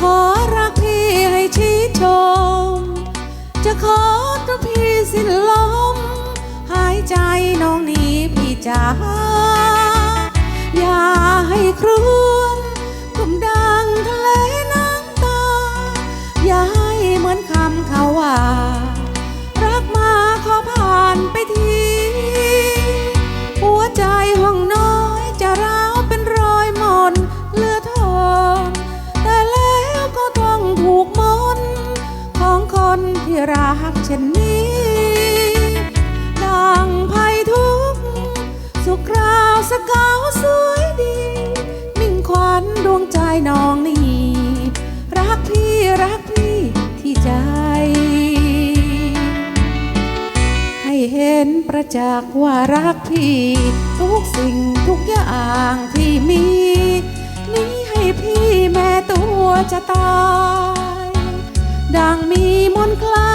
ขอรักพี่ให้ชี้ชม จะขอตัวพี่สิ้นลม หายใจน้องนี้พี่จ๋าอย่าให้ครู เช่นนี้ดังไพ่ทุกข์สุขราวสกาวสวยดี มิ่งขวัญดวงใจน้องนี่รักพี่รักพี่ที่ใจ ให้เห็นประจักษ์ว่ารักพี่ ทุกสิ่งทุกอย่างที่มีนี้ให้พี่แม้ตัวจะตาย ดังมีมนคลัง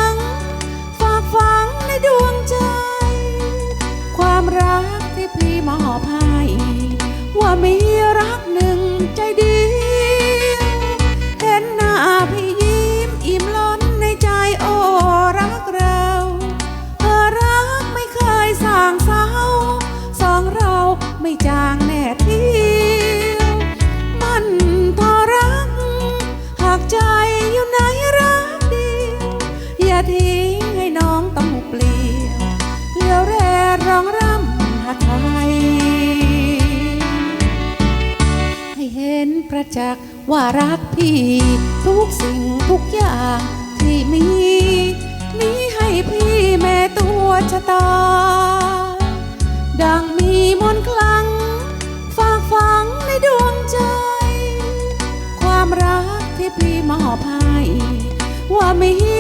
จักว่ารักพี่ ทุกสิ่งทุกอย่างที่มี มีให้พี่แม้ตัวชะตา ดังมีมนคลัง ฝากฝังในดวงใจ ความรักที่พี่มอบให้ว่ามี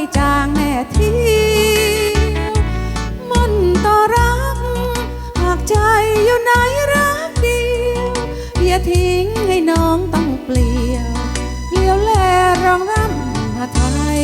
อยจางแม่ทิ้งมันต่อรัก หากใจอยู่ไหนรักดีอย่าทิ้งให้น้องต้องเปลี่ยวเลี้ยวแลร้องรำมาไทย